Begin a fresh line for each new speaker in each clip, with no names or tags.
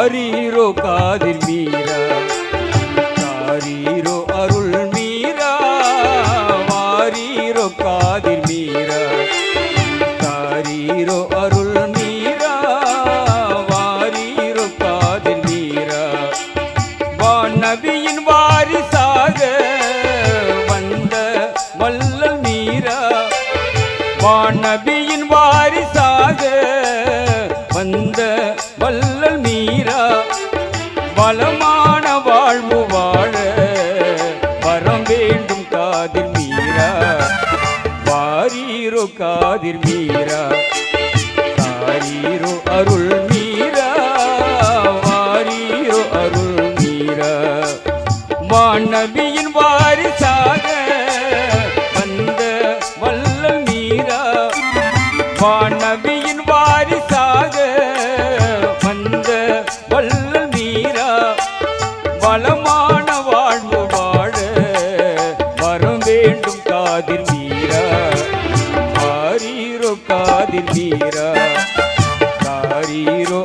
காரீரோ காதிர் மீரா காதிர் மீரா காதிர் மீரா காரீரோ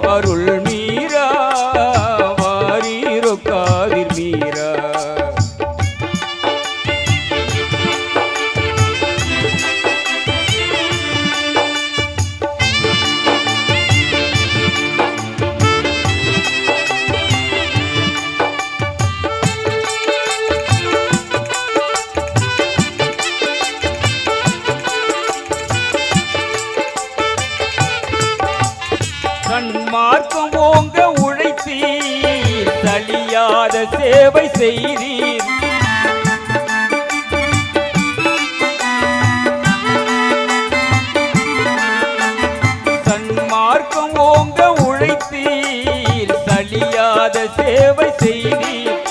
சேவை செய்தீர். சன்மார்க்கம் ஓங்க உழைத்தீர். சலியாத சேவை செய்தீர்.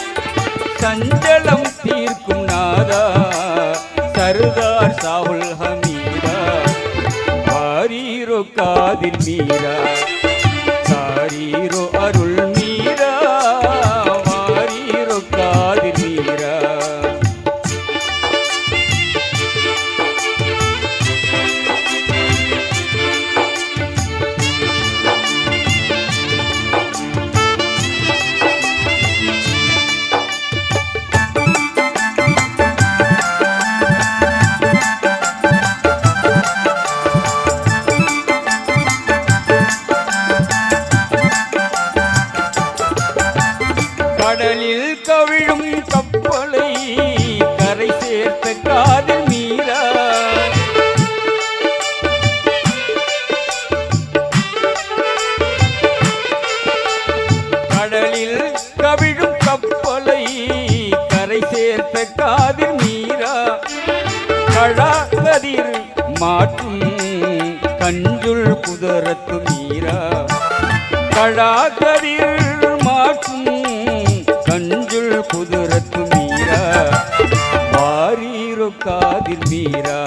சஞ்சலம் தீர்க்கும் நாதா. சர்தார் சாவுல் ஹமீரா வாரீரோ காதில் மீரா சாரீரோ அருள் தீரா சேர்த்த காதில் மீரா கழாகதிர் மாற்றும் கஞ்சுள் குதிரத்து மீரா கழாகதிர் மாற்றும் கஞ்சுள் குதிரத்து மீரா வாரீரோ காதில் மீரா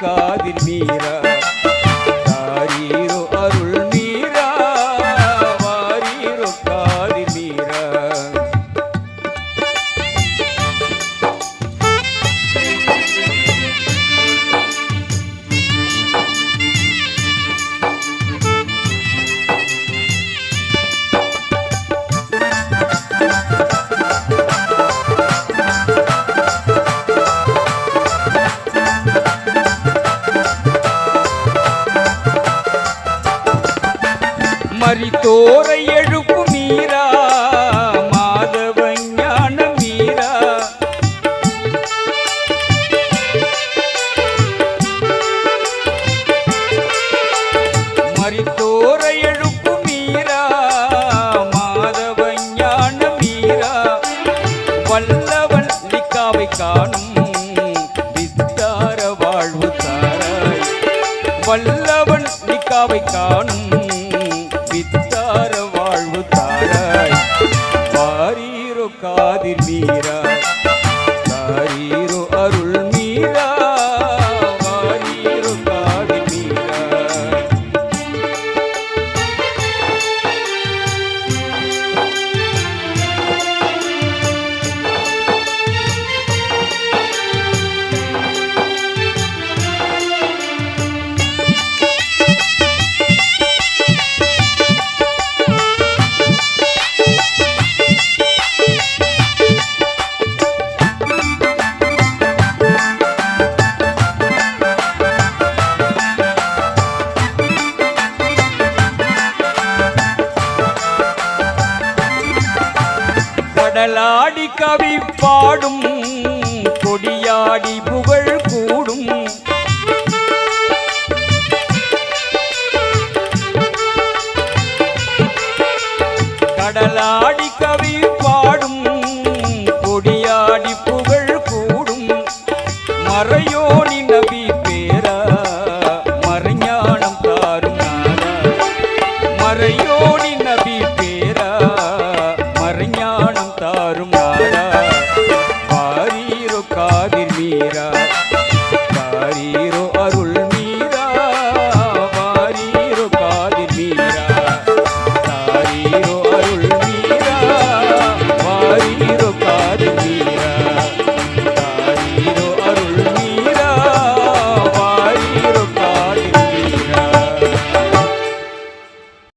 காதில் மீரா மரித்தோரை எழுப்பு மீரா மாதவ ஞான மீரா. மறித்தோரை எழுப்பு மீரா மாதவ ஞான மீரா. வல்லவன் நிக்காவை காணும் வித்தார வாழ்வு தாராய். வல்லவன் நிக்காவை காணும் கடலாடி கவி பாடும் கொடியாடி புகழ் கூடும். கடலாடி கவி பாடும்